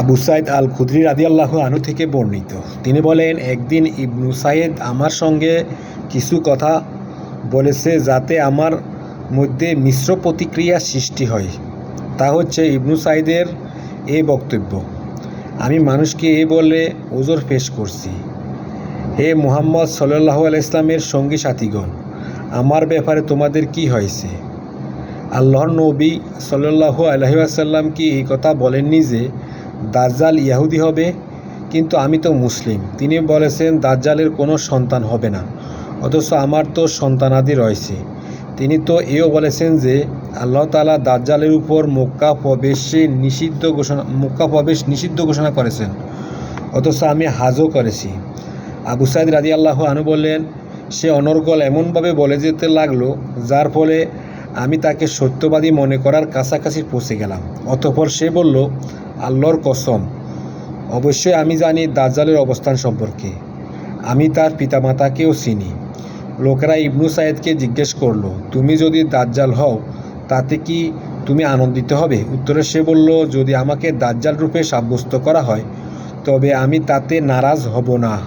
আবু সাইদ আল খুদরি রাদিয়াল্লাহ আনু থেকে বর্ণিত। তিনি বলেন, একদিন ইবনু সাইদ আমার সঙ্গে কিছু কথা বলেছে যাতে আমার মধ্যে মিশ্র প্রতিক্রিয়া সৃষ্টি হয়। তা হচ্ছে ইবনু সাইদের এই বক্তব্য। আমি মানুষকে এ বলে ওজোর পেশ করছি। হে মুহাম্মদ সাল্লাহ আল ইসলামের সঙ্গী সাথীগণ, আমার ব্যাপারে তোমাদের কি হয়েছে? আল্লাহর নবী সাল্লাহ আলহিহাসাল্লাম কি এই কথা বলেননি যে দাজ্জাল ইয়াহুদি হবে, কিন্তু আমি তো মুসলিম। তিনি বলেছেন, দাজ্জালের কোনো সন্তান হবে না, অথচ আমার তো সন্তানাদি রয়েছে। তিনি তো এও বলেছেন যে, আল্লাহ তালা দাজ্জালের উপর মক্কা প্রবেশে নিষিদ্ধ ঘোষণা, মক্কা প্রবেশ নিষিদ্ধ ঘোষণা করেছেন, অথচ আমি হাজও করেছি। আবু সাইদ রাজি আল্লাহ আনু বললেন, সে অনর্গল এমনভাবে বলে যেতে লাগল, যার ফলে আমি তাকে সত্যবাদী মনে করার কাছাকাছি পৌঁছে গেলাম। অতঃপর সে বলল আল্লাহর কসম, অবশ্যই আমি জানি দাজ্জালের অবস্থান সম্পর্কে। আমি তার পিতামাতাকেও চিনি। লোকেরা ইবনু সাইদকে জিজ্ঞেস করল, তুমি যদি দাজ্জাল হও, তাতে কি তুমি আনন্দিত হবে? উত্তরে সে বলল, যদি আমাকে দাজ্জাল রূপে সাব্যস্ত করা হয়, তবে আমি তাতে নারাজ হব না।